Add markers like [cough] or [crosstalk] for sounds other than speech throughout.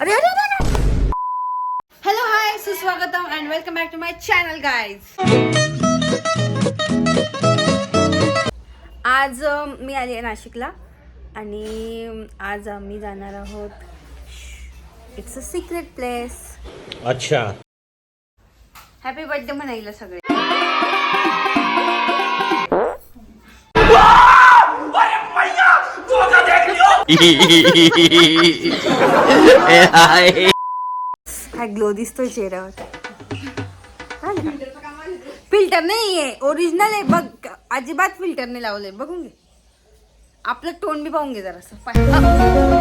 अरे अरे अरे हॅलो हाय सुस्वागतम and welcome back to my channel guys आज अं, मी आली आहे नाशिकला आणि आज आम्ही जाणार आहोत इट्स अ सिक्रेट प्लेस अच्छा. हॅपी बर्थडे म्हणायला सगळे. काय ग्लो दिसतोय चेहऱ्यावर फिल्टर नाहीये ओरिजिनल आहे बघ अजिबात फिल्टर नाही लावलंय बघून घे आपलं टोन बी पाहून घे जरासं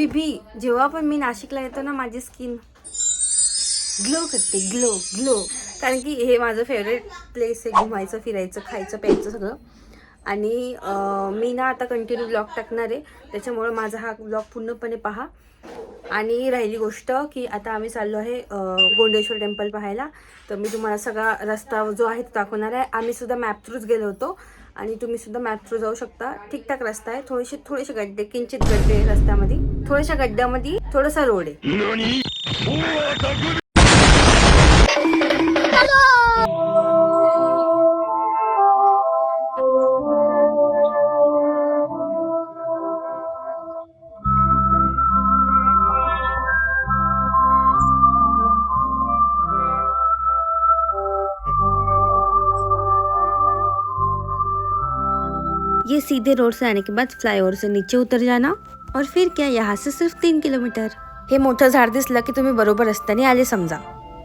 बीबी जेव्हा पण मी नाशिकला येतो ना माझी स्किन ग्लो करते ग्लो ग्लो कारण की हे माझं फेवरेट प्लेस आहे घुमायचं फिरायचं खायचं प्यायचं सगळं. आणि मी ना आता कंटिन्यू ब्लॉग टाकणार आहे. त्याच्यामुळं माझा हा ब्लॉग पूर्णपणे पहा. आणि राहिली गोष्ट की आता आम्ही चाललो आहे गोंडेश्वर टेम्पल पाहायला. तर मी तुम्हाला सगळा रस्ता जो आहे तो दाखवणार आहे. आम्ही सुद्धा मॅप थ्रूच गेलो होतो. आणि तुम्ही सुद्धा मॅप थ्रू जाऊ शकता. ठीकठाक रस्ता आहे. थोडेसे थोडेसे गड्डे किंचित गड्डे रस्त्यामध्ये. थोड्याशा गड्ड्यामध्ये थोडासा रोड आहे. ये सीधे रोड से आने के बाद फ्लाईओव्हर से नीचे उतर जाना। और फिर क्या यहाँ से सिर्फ तीन किलोमीटर? हे मोठं झाड दिसलं की तुम्ही बरोबर रस्त्याने आले समजा.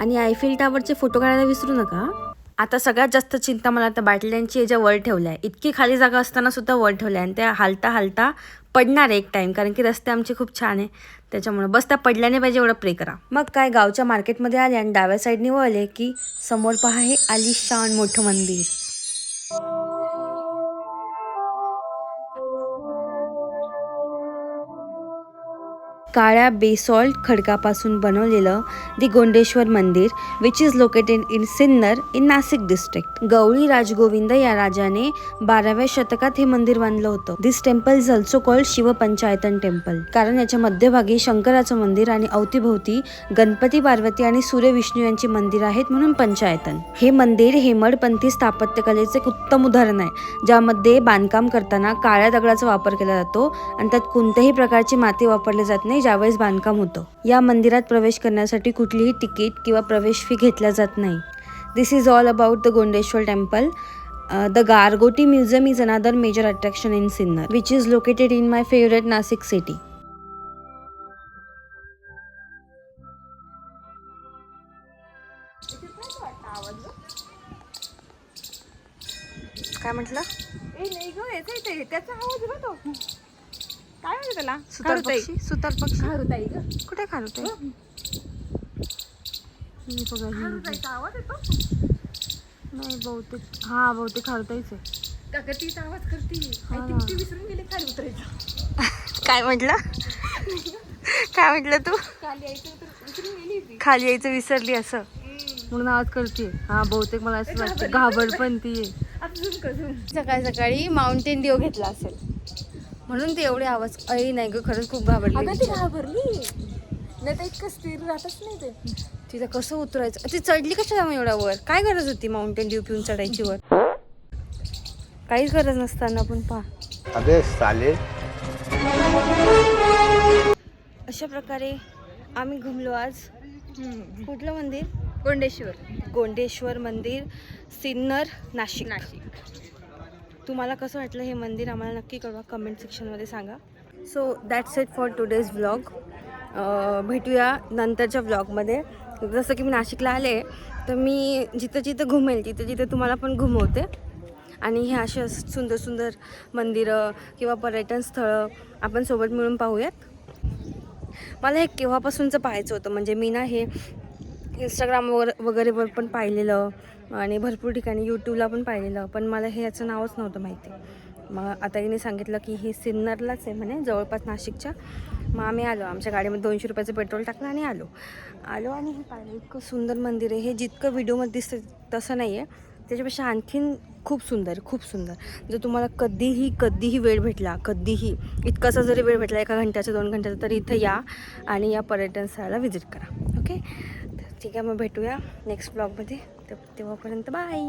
आणि आयफिल टावरचे फोटो काढायला विसरू नका. आता सगळ्यात जास्त चिंता मला आता बाटल्यांची याच्या वर ठेवल्या. आहे इतकी खाली जागा असताना सुद्धा वर ठेवल्या आणि त्या हालता हालता पडणार आहे एक टाइम कारण की रस्ते आमचे खूप छान आहे. त्याच्यामुळे बस त्या पडल्याने पाहिजे एवढं प्रे करा. मग काय गावच्या मार्केटमध्ये आले आणि डाव्या साईडने वळले की समोर पहा हे आलिशान मोठं मंदिर. काळ्या बेसॉल्ट खडकापासून बनवलेलं the Gondeshwar mandir which is located in Sinnar in Nashik district Gawali Rajgovind या राजाने बाराव्या शतकात हे मंदिर बांधलं होतं. This temple is also called Shivpanchayatan temple कारण याच्या मध्यभागी शंकराचं मंदिर आणि अवतीभोवती गणपती पार्वती आणि सूर्य विष्णू यांची मंदिर आहेत म्हणून पंचायतन. हे मंदिर हेमडपंथी स्थापत्यकलेचे एक उत्तम उदाहरण आहे ज्यामध्ये बांधकाम करताना काळ्या दगडाचा वापर केला जातो आणि त्यात कोणत्याही प्रकारची माती वापरली जात नाही ज्यावेळेस बांधकाम होतं या मंदिरात प्रवेश करण्यासाठी कुठलीही तिकीट किंवा प्रवेश फी घेतला जात नाही. This is all about the Gondeshwar temple the Gargoti museum is another major attraction in Sinnar which is located in my favourite Nashik city काय म्हटलं? काय म्हणते त्याला? सुतार खारुताई. पक्षी सुतार पक्षी. खारुताई ग. कुठे खारुताई? मी बघा ही. खारुताईचा आवाज येतो? नाही बहुतेक. हा बहुतेक खारुताईच आहे. का ग तीच आवाज करते. I think ना. ती विसरून गेली खाली उतरायचं [laughs] काय म्हटलं? काय म्हटलं तू? खाली यायचं तर विसरून गेली ती खाली यायचं विसरली असं. म्हणून आवाज करते हा बहुतेक मला असं वाटतं घाबर पण ती सकाळी सकाळी माउंटेन ड्यू घेतला असेल. म्हणून ते एवढे आवाज अई नाही ग खरंच खूप घाबरली अगं ती घाबरली. नाही तर इतकं स्थिर राहतच नाही ते. तिथं कसं उतरायचं? ती चढली कशाला मग एवढ्या वर? काय गरज होती माउंटेन ड्यू पिऊन चढायची वर? काहीच गरज नसताना पण पहा. अबे साले. अशा प्रकारे आम्ही घुमलो आज. कुठलं मंदिर? गोंडेश्वर. गोंडेश्वर मंदिर सिन्नर नाशिक. नाशिक. तुम्हाला कसं वाटलं हे मंदिर आम्हाला नक्की कळवा कमेंट सेक्शनमध्ये सांगा. So that's it for today's blog भेटूया नंतरच्या ब्लॉगमध्ये जसं की मी नाशिकला आले तर मी जिथं जिथं घुमेल तिथं जिथं तुम्हाला पण घुमवते. आणि हे असे सुंदर सुंदर मंदिरं किंवा पर्यटन स्थळं आपण सोबत मिळून पाहूयात. मला हे केव्हापासूनचं पाहायचं होतं म्हणजे मी ना हे इंस्टाग्राम वगैरे वगैरेवर पण पाहिलेलं. आणि भरपूर ठिकाणी यूट्यूबला पण पाहिलेलं पण मला हे याचं नावच नव्हतं माहिती. मग आता हिने सांगितलं की हे सिन्नरलाच आहे म्हणे जवळपास नाशिकच्या. मग आम्ही आलो आमच्या गाडीमध्ये दोनशे रुपयाचं पेट्रोल टाकलं आणि आलो. आलो आणि हे पाहिलं इतकं सुंदर मंदिर आहे. हे जितकं व्हिडिओमध्ये दिसतं तसं नाही आहे त्याच्यापेक्षा आणखीन खूप सुंदर खूप सुंदर. जर तुम्हाला कधीही कधीही वेळ भेटला कधीही इतकासा जरी वेळ भेटला एका घंट्याचा दोन घंट्याचा तर इथं या आणि या पर्यटन स्थळाला व्हिजिट करा. ओके? ठीक आहे मग भेटूया नेक्स्ट ब्लॉगमध्ये तर तेव्हापर्यंत बाय